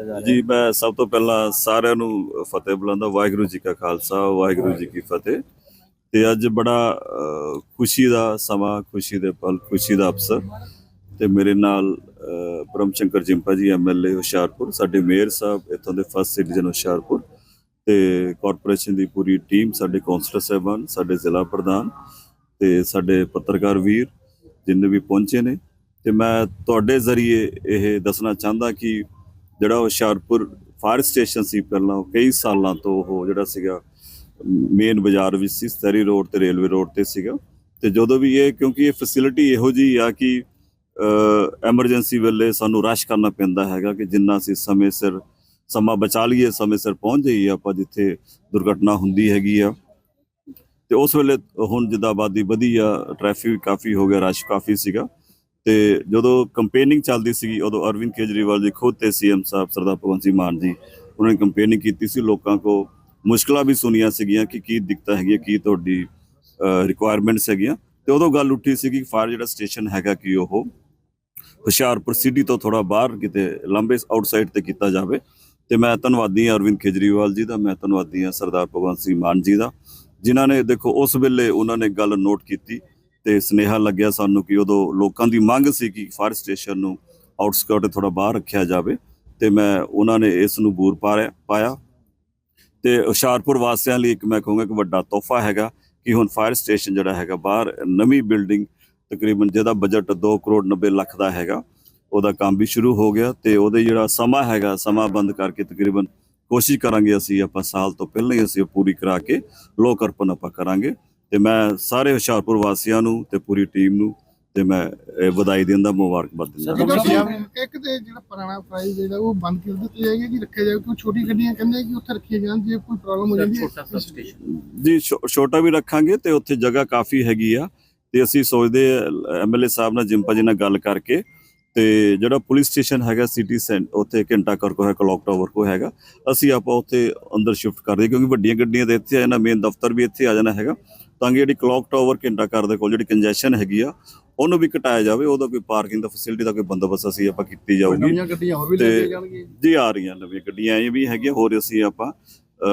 ਕੀਤਾ ਜਾ ਰਿਹਾ ਜੀ ਮੈਂ ਸਭ ਤੋਂ ਪਹਿਲਾਂ ਸਾਰਿਆਂ ਨੂੰ ਫਤਿਹ ਬੁਲਾਉਂਦਾ ਵਾਹਿਗੁਰੂ ਜੀ ਕਾ ਖਾਲਸਾ ਵਾਹਿਗੁਰੂ ਜੀ ਕੀ ਫਤਿਹ। ਤੇ ਅੱਜ ਬੜਾ ਖੁਸ਼ੀ ਦਾ ਸਮਾਂ ਖੁਸ਼ੀ ਦੇ ਪਲ ਖੁਸ਼ੀ ਦਾ ਅਵਸਰ। ਤੇ ਮੇਰੇ ਨਾਲ ਅਹ, ਬ੍ਰਹਮ ਸ਼ੰਕਰ ਜਿੰਪਾ ਜੀ ਐਮਐਲਏ ਹੁਸ਼ਿਆਰਪੁਰ ਸਾਡੇ ਮੇਅਰ ਸਾਹਿਬ ਇੱਥੋਂ ਦੇ ਫਸਟ ਸਿਟੀਜ਼ਨ ਹੁਸ਼ਿਆਰਪੁਰ। ਤੇ ਕਾਰਪੋਰੇਸ਼ਨ ਦੀ ਪੂਰੀ ਟੀਮ ਸਾਡੇ ਕੌਂਸਲਰ ਸਾਹਿਬਾਨ ਸਾਡੇ ਜ਼ਿਲ੍ਹਾ ਪ੍ਰਧਾਨ ਤੇ ਸਾਡੇ ਪੱਤਰਕਾਰ ਵੀਰ ਜਿੰਨੇ ਵੀ ਪਹੁੰਚੇ ਨੇ। ਤੇ ਮੈਂ ਤੁਹਾਡੇ ਜ਼ਰੀਏ ਇਹ ਦੱਸਣਾ ਚਾਹੁੰਦਾ ਕਿ ਜਿਹੜਾ ਹੁਸ਼ਿਆਰਪੁਰ ਫਾਇਰ ਸਟੇਸ਼ਨ ਸੀ ਪਹਿਲਾਂ, ਉਹ ਕਈ ਸਾਲਾਂ ਤੋਂ ਉਹ ਜਿਹੜਾ ਸੀਗਾ, ਮੇਨ ਬਾਜ਼ਾਰ ਵਿੱਚ ਸੀ ਸਤਰੀ ਰੋਡ ਤੇ, ਰੇਲਵੇ ਰੋਡ ਤੇ ਸੀਗਾ। ਤੇ ਜਦੋਂ ਵੀ ਇਹ, ਕਿਉਂਕਿ ਇਹ ਫੈਸਿਲਿਟੀ ਇਹੋ ਜੀ ਆ ਕਿ ਐਮਰਜੈਂਸੀ ਵੇਲੇ ਸਾਨੂੰ ਰਸ਼ ਕਰਨਾ ਪੈਂਦਾ ਹੈਗਾ ਕਿ ਜਿੰਨਾ ਅਸੀਂ ਸਮੇਂ ਸਿਰ, ਸਮਾਂ ਬਚਾ ਲਈਏ, ਸਮੇਂ ਸਿਰ ਪਹੁੰਚ ਜਾਈਏ, ਆਪਾਂ ਜਿੱਥੇ ਦੁਰਘਟਨਾ ਹੁੰਦੀ ਹੈਗੀ ਆ। ਤੇ ਉਸ ਵੇਲੇ ਹੁਣ ਜਿੱਦਾਂ ਆਬਾਦੀ ਵਧੀ ਆ ਟ੍ਰੈਫਿਕ ਕਾਫੀ ਹੋ ਗਿਆ ਰਸ਼ ਕਾਫੀ ਸੀਗਾ। ਤੇ ਜਦੋਂ ਕੰਪੇਨਿੰਗ ਚੱਲਦੀ ਸੀਗੀ, ਉਦੋਂ ਅਰਵਿੰਦ ਕੇਜਰੀਵਾਲ ਜੀ ਖੁਦ ਤੇ ਸੀਐਮ ਸਾਹਿਬ ਸਰਦਾਰ ਭਗਵੰਤ ਸਿੰਘ ਮਾਨ ਜੀ, ਉਹਨਾਂ ਨੇ ਕੰਪੇਨਿੰਗ ਕੀਤੀ ਸੀ। ਲੋਕਾਂ ਕੋ ਮੁਸ਼ਕਲਾਂ ਵੀ ਸੁਣੀਆਂ ਸੀਗੀਆਂ ਕਿ ਕੀ ਦਿੱਕਤਾਂ ਹੈਗੀਆਂ, ਕੀ ਤੁਹਾਡੀ ਰਿਕੁਆਇਰਮੈਂਟਸ ਹੈਗੀਆਂ। ਤੇ ਉਦੋਂ ਗੱਲ ਉੱਠੀ ਸੀ ਕਿ ਫਾਇਰ ਜਿਹੜਾ ਸਟੇਸ਼ਨ ਹੈਗਾ ਕਿ ਉਹ ਹੁਸ਼ਿਆਰਪੁਰ ਸਿਟੀ ਤੋਂ ਥੋੜਾ ਬਾਹਰ ਕਿਤੇ ਲੰਬੇ ਆਊਟਸਾਈਡ ਤੇ ਕੀਤਾ ਜਾਵੇ। ਤੇ ਮੈਂ ਧੰਨਵਾਦੀ ਹਾਂ ਅਰਵਿੰਦ ਕੇਜਰੀਵਾਲ ਜੀ ਦਾ, ਮੈਂ ਧੰਨਵਾਦੀ ਹਾਂ ਸਰਦਾਰ ਭਗਵੰਤ ਸਿੰਘ ਮਾਨ ਜੀ ਦਾ, ਜਿਨ੍ਹਾਂ ਨੇ ਦੇਖੋ ਉਸ ਵੇਲੇ ਉਹਨਾਂ ਨੇ ਗੱਲ ਨੋਟ ਕੀਤੀ ਤੇ ਸਨੇਹਾ ਲੱਗਿਆ ਸਾਨੂੰ ਕਿ ਉਦੋਂ ਲੋਕਾਂ ਦੀ ਮੰਗ ਸੀ ਕਿ ਫਾਇਰ ਸਟੇਸ਼ਨ ਨੂੰ ਆਊਟਸਕਰਟ ਥੋੜਾ ਬਾਹਰ ਰੱਖਿਆ ਜਾਵੇ ਤੇ ਮੈਂ ਉਹਨਾਂ ਨੇ ਇਸ ਨੂੰ ਬੂਰ ਪਾਇਆ ਪਾਇਆ। ਤੇ ਹੁਸ਼ਿਆਰਪੁਰ ਵਾਸੀਆਂ ਲਈ ਇੱਕ ਮੈਂ ਕਹੂੰਗਾ ਕਿ ਵੱਡਾ ਤੋਹਫਾ ਹੈਗਾ ਕਿ ਹੁਣ ਫਾਇਰ ਸਟੇਸ਼ਨ ਜਿਹੜਾ ਹੈਗਾ ਬਾਹਰ ਨਵੀਂ ਬਿਲਡਿੰਗ ਤਕਰੀਬਨ ਜਿਹਦਾ ਬਜਟ 2 ਕਰੋੜ 90 ਲੱਖ ਦਾ ਹੈਗਾ, ਉਹਦਾ ਕੰਮ ਵੀ ਸ਼ੁਰੂ ਹੋ ਗਿਆ ਤੇ ਉਹਦੇ ਜਿਹੜਾ ਸਮਾਂ ਹੈਗਾ, ਸਮਾਂ ਬੰਦ ਕਰਕੇ ਤਕਰੀਬਨ ਕੋਸ਼ਿਸ਼ ਕਰਾਂਗੇ ਅਸੀਂ ਆਪਾਂ ਸਾਲ ਤੋਂ ਪਹਿਲਾਂ ਹੀ ਅਸੀਂ ਉਹ ਪੂਰੀ ਕਰਾ ਕੇ ਲੋਕ ਅਰਪਣ ਆਪਾਂ ਕਰਾਂਗੇ। ਤੇ ਮੈਂ ਸਾਰੇ ਹੁਸ਼ਿਆਰਪੁਰ ਵਾਸੀਆਂ ਨੂੰ ਤੇ ਪੂਰੀ ਟੀਮ ਨੂੰ ਤੇ ਮੈਂ ਇਹ ਵਧਾਈ ਦੇਣ ਦਾ ਮੁਬਾਰਕਬਾਦ ਦਿੰਦਾ ਇੱਕ ਤੇ ਜਿਹੜਾ ਪੁਰਾਣਾ ਪ੍ਰਾਈਸ ਜਿਹੜਾ ਉਹ ਬੰਦ ਕਰ ਦਿੱਤਾ ਜਾਏਗਾ ਕਿ ਰੱਖਿਆ ਜਾਵੇ ਕਿਉਂ ਛੋਟੀ ਗੱਡੀਆਂ ਕਹਿੰਦੇ ਕਿ ਉੱਥੇ ਰੱਖੀਆਂ ਜਾਣ ਜੇ ਕੋਈ ਪ੍ਰੋਬਲਮ ਹੋ ਜਾਂਦੀ ਹੈ। ਛੋਟਾ ਸਬ ਸਟੇਸ਼ਨ ਜੀ ਛੋਟਾ ਵੀ ਰੱਖਾਂਗੇ ਤੇ ਉੱਥੇ ਜਗ੍ਹਾ ਕਾਫੀ ਹੈਗੀ ਆ ਤੇ ਅਸੀਂ ਸੋਚਦੇ ਐਮਐਲਏ ਸਾਹਿਬ ਨਾਲ ਜਿੰਪਾ ਜੀ ਨਾਲ ਗੱਲ ਕਰਕੇ ਤੇ ਜਿਹੜਾ ਪੁਲਿਸ ਸਟੇਸ਼ਨ ਹੈਗਾ ਸਿਟੀ ਸੈਂਟ ਉੱਥੇ ਘੰਟਾ ਕਰ ਕੋ ਹੈ ਕਲੌਕ ਟਾਵਰ ਕੋ ਹੈਗਾ ਅਸੀਂ ਆਪਾਂ ਉੱਥੇ ਅੰਦਰ ਸ਼ਿਫਟ ਕਰ ਦਈਏ ਕਿਉਂਕਿ ਵੱਡੀਆਂ ਗੱਡੀਆਂ ਤੇ ਇੱਥੇ ਆ ਜਾਣਾ ਮੇਨ ਦਫ਼ਤਰ ਵੀ ਇੱਥੇ ਆ ਜਾਣਾ ਹੈਗਾ। ਤਾਂ ਕਿ ਜਿਹੜੀ ਕਲੌਕ ਟਾਵਰ ਘੰਟਾ ਦੇ ਕੋਲ ਜਿਹੜੀ ਕੰਜੈਸ਼ਨ ਹੈਗੀ ਆ ਉਹਨੂੰ ਵੀ ਘਟਾਇਆ ਜਾਵੇ ਉਹਦਾ ਕੋਈ ਪਾਰਕਿੰਗ ਦਾ ਫੈਸਿਲਿਟੀ ਦਾ ਕੋਈ ਬੰਦੋਬਸਤ ਅਸੀਂ ਆਪਾਂ ਕੀਤੀ ਜਾਊਗੀ। ਨਵੀਆਂ ਗੱਡੀਆਂ ਹੋਰ ਵੀ ਲੈ ਕੇ ਜਾਣਗੇ ਜੀ ਆ ਰਹੀਆਂ ਨਵੀਆਂ ਗੱਡੀਆਂ ਇਹ ਵੀ ਹੈਗੀਆਂ ਹੋਰ ਅਸੀਂ ਆਪਾਂ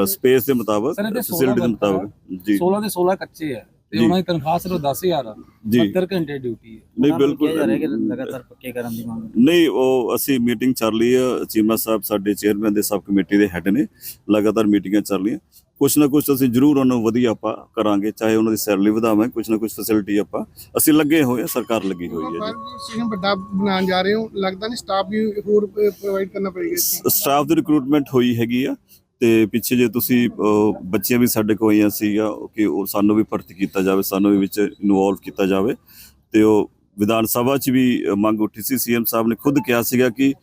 ਸਪੇਸ ਦੇ ਮੁਤਾਬਕ ਸਰ, ਇਹਦੇ 16 ਫੈਸਿਲਿਟੀ ਦੇ ਮੁਤਾਬਕ ਜੀ। 16 ਦੇ 16 ਕੱਚੇ ਹੈ ਤੇ। ਉਹਨਾਂ ਦੀ ਤਨਖਾਹ ਸਿਰਫ 10000 ਆ ਜੀ। 70 ਘੰਟੇ ਡਿਊਟੀ ਹੈ ਨਹੀਂ ਜਾ ਰਿਹਾ ਕਿ ਬਿਲਕੁਲ ਲਗਾਤਾਰ ਪੱਕੇ ਕਰਨ ਦੀ ਮੰਗ ਨਹੀਂ ਉਹ ਅਸੀਂ ਮੀਟਿੰਗ ਚੱਲ ਰਹੀ ਹੈ। ਚੀਮਾ ਸਾਹਿਬ ਸਾਡੇ ਚੇਅਰਮੈਨ ਦੇ ਸਬ ਕਮੇਟੀ ਦੇ ਹੈੱਡ ਨੇ। ਲਗਾਤਾਰ ਮੀਟਿੰਗਾਂ ਚੱਲ ਰਹੀਆਂ। ਕੁਛ ਨਾ ਕੁਛ ਅਸੀਂ ਜ਼ਰੂਰ ਉਹਨਾਂ ਨੂੰ ਵਧੀਆ ਆਪਾਂ ਕਰਾਂਗੇ। ਚਾਹੇ ਉਹਨਾਂ ਦੀ ਸੈਲਰੀ ਵਧਾਵਾਂ ਕੁਛ ਨਾ ਕੁਛ ਫੈਸਿਲਿਟੀ ਆਪਾਂ ਅਸੀਂ ਲੱਗੇ ਹੋਏ ਹਾਂ ਸਰਕਾਰ ਲੱਗੀ ਹੋਈ ਹੈ ਜੀ। ਸਟੇਸ਼ਨ ਵੱਡਾ ਬਣਾਉਣ ਜਾ ਰਹੇ ਹੋ। ਲੱਗਦਾ ਨਹੀਂ ਸਟਾਫ ਵੀ ਹੋਰ ਪ੍ਰੋਵਾਈਡ ਕਰਨਾ ਪਏਗਾ ਇੱਥੇ। ਸਟਾਫ ਦੀ ਰਿਕਰੂਟਮੈਂਟ ਹੋਈ ਹੈਗੀ ਆ। ਤੇ ਪਿੱਛੇ ਜੇ ਤੁਸੀਂ ਬੱਚੀਆਂ ਵੀ ਸਾਡੇ ਕੋਲ ਆਈਆਂ ਸੀਗਾ ਕਿ ਉਹ ਸਾਨੂੰ ਵੀ ਭਰਤੀ ਕੀਤਾ ਜਾਵੇ ਸਾਨੂੰ ਵੀ ਵਿੱਚ ਇਨਵੋਲਵ ਕੀਤਾ ਜਾਵੇ। ਤੇ ਉਹ ਵਿਧਾਨ ਸਭਾ 'ਚ ਵੀ ਮੰਗ ਉੱਠੀ ਸੀ। ਸੀਐਮ ਸਾਹਿਬ ਨੇ ਖੁਦ ਕਿਹਾ ਸੀਗਾ ਕਿ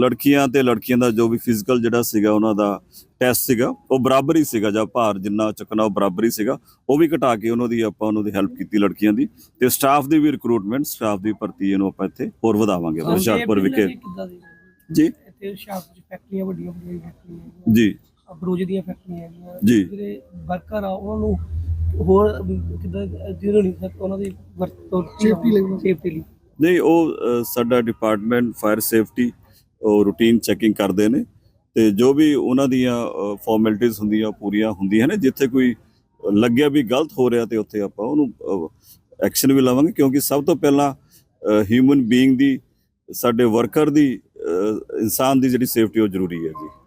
ਲੜਕੀਆਂ ਤੇ ਲੜਕੀਆਂ ਦਾ ਜੋ ਵੀ ਫਿਜ਼ੀਕਲ ਜਿਹੜਾ ਸੀਗਾ ਉਹਨਾਂ ਦਾ ਟੈਸਟ ਸੀਗਾ ਉਹ ਬਰਾਬਰ ਹੀ ਸੀਗਾ। ਜਾਂ ਭਾਰ ਜਿੰਨਾ ਚੁੱਕਣਾ ਉਹ ਬਰਾਬਰ ਹੀ ਸੀਗਾ। ਉਹ ਵੀ ਘਟਾ ਕੇ ਉਹਨਾਂ ਦੀ ਆਪਾਂ ਉਹਨਾਂ ਦੀ ਹੈਲਪ ਕੀਤੀ ਲੜਕੀਆਂ ਦੀ। ਤੇ ਸਟਾਫ ਦੀ ਵੀ ਰਿਕਰੂਟਮੈਂਟ ਸਟਾਫ ਦੀ ਭਰਤੀ ਇਹਨੂੰ ਆਪਾਂ ਇੱਥੇ ਹੋਰ ਵਧਾਵਾਂਗੇ। ਹੁਸ਼ਿਆਰਪੁਰ ਵਿਖੇ। ਜੀ। ਇੱਥੇ ਹੁਸ਼ਿਆਰਪੁਰ ਫੈਕਟਰੀਆਂ ਵੱਡੀਆਂ ਵੱਡੀਆਂ ਫੈਕਟਰੀਆਂ ਜੀ। ਅਬਰੋਜ ਦੀਆਂ ਫੈਕਟਰੀਆਂ ਹੈਗੀਆਂ। ਜੀ। ਜਿਹੜੇ ਵਰਕਰ ਆ ਉਹਨਾਂ ਨੂੰ ਹੋਰ ਕਿਦਾਂ ਜਿਹਨੂੰ ਨਹੀਂ ਸਕ ਉਹਨਾਂ ਦੀ ਵਰਤੋਂ Safety ਲਈ। ਸੇਫਟੀ ਲਈ। ਨਹੀਂ ਉਹ ਅ, ਸਾਡਾ ਡਿਪਾਰਟਮੈਂਟ ਫਾਇਰ ਸੇਫਟੀ ਉਹ ਰੂਟੀਨ ਚੈਕਿੰਗ ਕਰਦੇ ਨੇ। ਤੇ ਜੋ ਵੀ ਉਹਨਾਂ ਦੀਆਂ ਫਾਰਮੈਲਿਟੀਆਂ ਹੁੰਦੀਆਂ ਪੂਰੀਆਂ ਹੁੰਦੀਆਂ ਨੇ। ਜਿੱਥੇ ਕੋਈ ਲੱਗਿਆ ਵੀ ਗਲਤ ਹੋ ਰਿਹਾ ਤੇ ਉੱਥੇ ਆਪਾਂ ਉਹਨੂੰ ਐਕਸ਼ਨ ਵੀ ਲਵਾਂਗੇ। ਕਿਉਂਕਿ ਸਭ ਤੋਂ ਪਹਿਲਾਂ ਹਿਊਮਨ ਬੀਇੰਗ ਦੀ ਸਾਡੇ ਵਰਕਰ ਦੀ ਅ, ਇਨਸਾਨ ਦੀ ਜਿਹੜੀ ਸੇਫਟੀ ਉਹ ਜ਼ਰੂਰੀ ਹੈ ਜੀ।